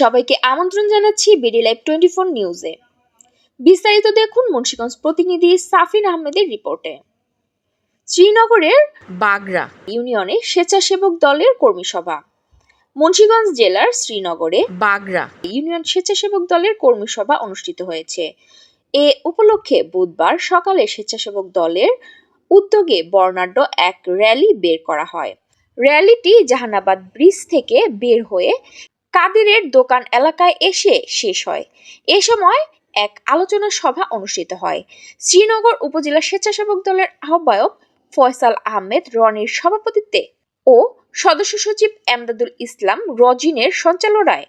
সবাইকে আমন্ত্রণ জানাচ্ছি বিডি লাইভ টোয়েন্টি ফোর নিউজে। বিস্তারিত দেখুন মুন্সিগঞ্জ প্রতিনিধি সাফিন আহমেদের রিপোর্টে। শ্রীনগরের বাগরা ইউনিয়নে স্বেচ্ছাসেবক দলের কর্মী সভা। মুন্সীগঞ্জ জেলার শ্রীনগরে বাগরা ইউনিয়ন স্বেচ্ছাসেবক দলের কর্মী সভা অনুষ্ঠিত হয়েছে। এ উপলক্ষে বুধবার সকালে স্বেচ্ছাসেবক দলের উদ্যোগে বর্ণাঢ্য এক র্যালি বের করা হয়। র্যালিটি জাহানাবাদ ব্রিজ থেকে বের হয়ে কাদিরের দোকান এলাকায় এসে শেষ হয়। এ সময় এক আলোচনা সভা অনুষ্ঠিত হয়। শ্রীনগর উপজেলা স্বেচ্ছাসেবক দলের আহ্বায়ক ফয়সাল আহমেদ, রনির সভাপতিত্বে ও সদস্য সচিব এমদাদুল ইসলাম, রজিনের সঞ্চালনায়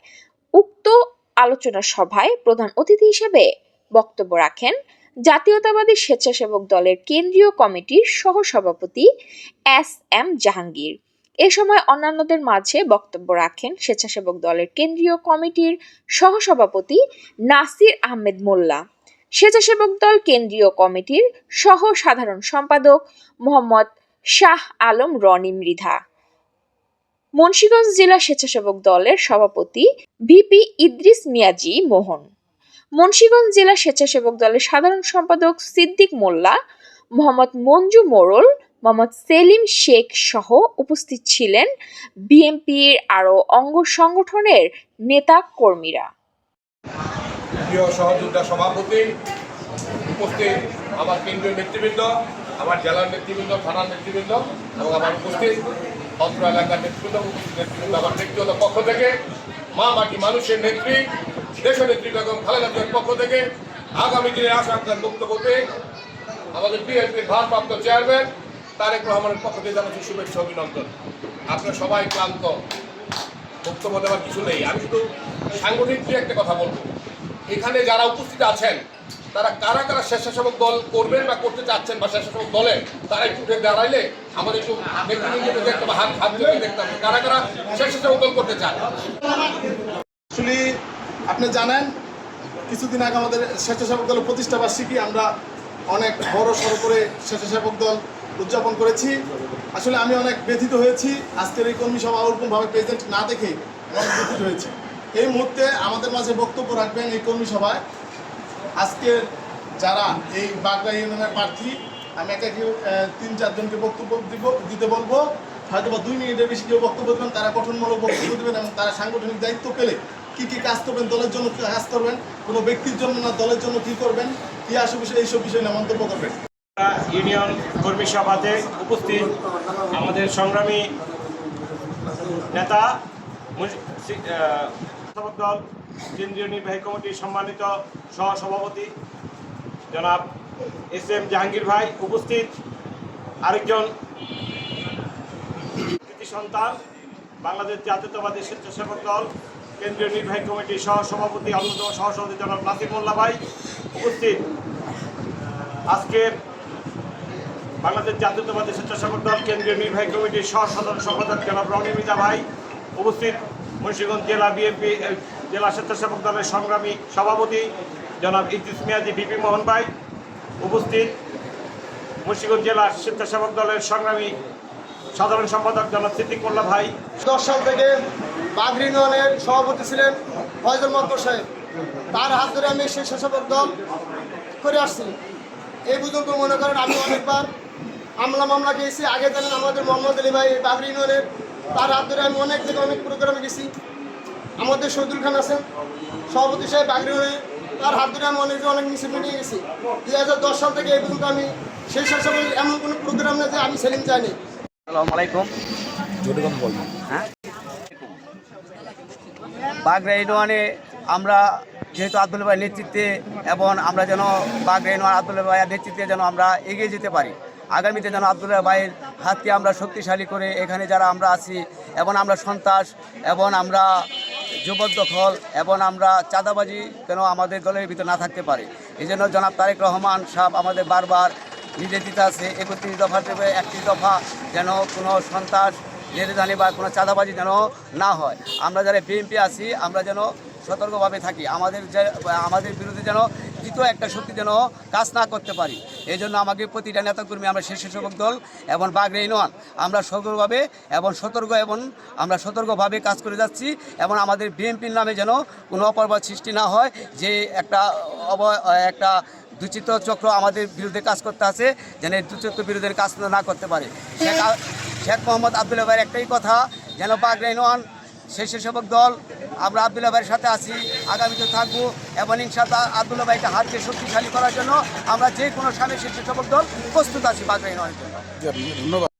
উক্ত আলোচনা সভায় প্রধান অতিথি হিসেবে বক্তব্য রাখেন জাতীয়তাবাদী স্বেচ্ছাসেবক দলের কেন্দ্রীয় কমিটির সহসভাপতি এস এম জাহাঙ্গীর। এ সময় অন্যান্যদের মাঝে বক্তব্য রাখেন স্বেচ্ছাসেবক দলের কেন্দ্রীয় কমিটির সহসভাপতি নাসির আহমেদ মোল্লা। স্বেচ্ছাসেবক দল কেন্দ্রীয় কমিটির সহ সাধারণ সম্পাদক মোহাম্মদ শাহ আলম রনি মৃধা। মুন্সিগঞ্জ জেলা স্বেচ্ছাসেবক দলের সভাপতি ভিপি ইদ্রিস মিয়াজি মোহন। মুন্সিগঞ্জ জেলা স্বেচ্ছাসেবক দলের সাধারণ সম্পাদক সিদ্দিক মোল্লা, মোহাম্মদ মঞ্জু মোড়ল মোহাম্মদ সেলিম শেখ সহ উপস্থিত ছিলেন বিএনপির আরও অঙ্গ সংগঠনের নেতা কর্মীরা। প্রিয় সহযোদ্ধা সভাপতি, উপস্থিত আমার কেন্দ্রীয় নেতৃবৃন্দ, আমার জেলার নেতৃবৃন্দ, থানার নেতৃবৃন্দ এবং আমার উপস্থিত অত্র এলাকার নেতৃবৃন্দ নেতৃবৃন্দ আমার ব্যক্তিগত পক্ষ থেকে, মা মাটি মানুষের নেত্রী, দেশ নেত্রী বেগম খালেদা পক্ষ থেকে, আগামী দিনে আশা আকাঙ্ক্ষার বক্তব্যতে আমাদের বিএনপির ভারপ্রাপ্ত চেয়ারম্যান তারেক রহমানের পক্ষ থেকে জানাচ্ছি শুভেচ্ছা, অভিনন্দন। আপনারা সবাই ক্লান্ত। বক্তব্য দেওয়ার কিছু নেই। আমি শুধু সাংগঠনিক একটা কথা বলব। এখানে যারা উপস্থিত আছেন, তারা কারা কারা স্বেচ্ছাসেবক দল করবেন বা করতে চাচ্ছেন বা স্বেচ্ছাসেবক দলে, তারা একটু উঠে দাঁড়াইলে আমাদের একটু দেখতে হাত হাত দেখতে হবে। কারা কারা স্বেচ্ছাসেবক দল করতে চান? আপনি জানেন, কিছুদিন আগে আমাদের স্বেচ্ছাসেবক দলের প্রতিষ্ঠা বার্ষিকী আমরা অনেক বড় সড়ো করে স্বেচ্ছাসেবক দল উদযাপন করেছি। আসলে আমি অনেক ব্যথিত হয়েছি। আজকের এই কর্মী সভা ওরকমভাবে প্রেজেন্ট না দেখে অনেক ব্যথিত হয়েছে। এই মুহূর্তে আমাদের মাঝে বক্তব্য রাখবেন এই কর্মী সভায়। আজকের যারা এই বাগড়া ইউনিয়নের প্রার্থী, আমি একা কেউ তিন চারজনকে বক্তব্য দিব, দিতে বলব। হয়তো বা দুই মিনিটের বেশি কেউ বক্তব্য দেবেন, তারা গঠনমূলক বক্তব্য দেবেন এবং তারা সাংগঠনিক দায়িত্ব পেলে কি কি কাজ করবেন, দলের জন্য কাজ করবেন, কোনো ব্যক্তির জন্য না, দলের জন্য কি করবেন, কি আসে বিষয়ে, এইসব বিষয়ে নিয়ে মন্তব্য করবেন। ইউনিয়ন কর্মী সভাতে উপস্থিত আমাদের সংগ্রামী নেতা দল, কেন্দ্রীয় নির্বাহী কমিটির সম্মানিত সহসভাপতি, জনাব এস এম জাহাঙ্গীর ভাই উপস্থিত, আরেকজন সন্তান, বাংলাদেশ জাতীয়তাবাদী স্বেচ্ছাসেবক দল কেন্দ্রীয় নির্বাহী কমিটির সহসভাপতি অন্যতম সহসভাপতি জনাব মোল্লা ভাই উপস্থিত। আজকের বাংলাদেশ জাতীয়তাবাদী স্বেচ্ছাসেবক দল কেন্দ্রীয় নির্বাহী কমিটির সহ সাধারণ সম্পাদক জনাব রনিমিতা ভাই উপস্থিত। মুন্সিগঞ্জ জেলা বিএনপি জেলা স্বেচ্ছাসেবক দলের সংগ্রামী সভাপতি জনাব ইদ্রিস মিয়াজি, বিপি মোহন ভাই উপস্থিত। মুন্সিগঞ্জ জেলা স্বেচ্ছাসেবক দলের সংগ্রামী সাধারণ সম্পাদক জনাব সিদ্দিক মোল্লা ভাই। দশ সাল থেকে বাগরি ইউনিয়নের সভাপতি ছিলেন ফয়জুল মক্কর সাহেব। তার হাত ধরে আমি স্বেচ্ছাসেবক দল করে আসছি। এই বুজুর্গ মনে করেন আমি অনেকবার আমলা মামলা গিয়েছি আগে জানেন আমাদের মোহাম্মদ আলী ভাই বাগরি ইউনিয়নের তার হাত ধরে আমি অনেক জায়গায় অনেক প্রোগ্রামে গেছি। আমাদের শহীদুল খান আছেন সভাপতি সাহেব বাগরি ইউনিয়নের তার হাত ধরে আমি অনেক অনেক মিছিল নিয়ে গেছি। দুই হাজার দশ সাল থেকে এই পর্যন্ত আমি সেই স্বেচ্ছাসেবক এমন কোনো প্রোগ্রাম না যে আমি সেলিম চাইনি আসসালামু আলাইকুম। হ্যাঁ? বাগড়া ইউনিয়নে আমরা যেহেতু আব্দুল ভাইয়ের নেতৃত্বে এবং আমরা যেন বাগড়া ইউনিয়ন আব্দুল ভাইয়ের নেতৃত্বে যেন আমরা এগিয়ে যেতে পারি, আগামীতে যেন আব্দুল্লাহ ভাইয়ের হাতকে আমরা শক্তিশালী করে এখানে যারা আমরা আছি এবং আমরা সন্ত্রাস এবং আমরা যুবদখল এবং আমরা চাঁদাবাজি যেন আমাদের দলের ভিতরে না থাকতে পারে। এই জন্য জনাব তারেক রহমান সাহেব আমাদের বারবার নির্দেশ দিতে আছে, একত্রিশ দফা দেবে একত্রিশ দফা যেন কোনো সন্ত্রাস জেরেদানি বা কোনো চাঁদাবাজি যেন না হয়। আমরা যারা বিএনপি আছি, আমরা যেন সতর্কভাবে থাকি। আমাদের যে, আমাদের বিরুদ্ধে যেন দ্বিতীয় একটা শক্তি যেন কাজ না করতে পারি। এই জন্য আমাকে প্রতিটা নেতাকর্মী, আমরা স্বেচ্ছাসেবক দল এবং বাগরে ইউনিয়ন, আমরা সতর্কভাবে এবং সতর্ক এবং আমরা সতর্কভাবে কাজ করে যাচ্ছি এবং আমাদের বিএনপির নামে যেন কোনো অপরাধ সৃষ্টি না হয়, যে একটা অব, একটা দুচিত্র চক্র আমাদের বিরুদ্ধে কাজ করতে আছে, যেন এই দুচিত্র বিরুদ্ধে কাজ না করতে পারে। শেখ মোহাম্মদ আবদুল্লাহ ভাইয়ের একটাই কথা, যেন বাগরে ওয়ান স্বেচ্ছাসেবক দল, আমরা আবদুল্লাহ ভাইয়ের সাথে আছি আগামীতে থাকব এবং ইনশাআল্লাহ আবদুল্লা ভাইকে হাতকে শক্তিশালী করার জন্য আমরা যে কোনো স্বামী স্বেচ্ছাসেবক দল প্রস্তুত আছি বাগরে ওয়ানের জন্য। ধন্যবাদ।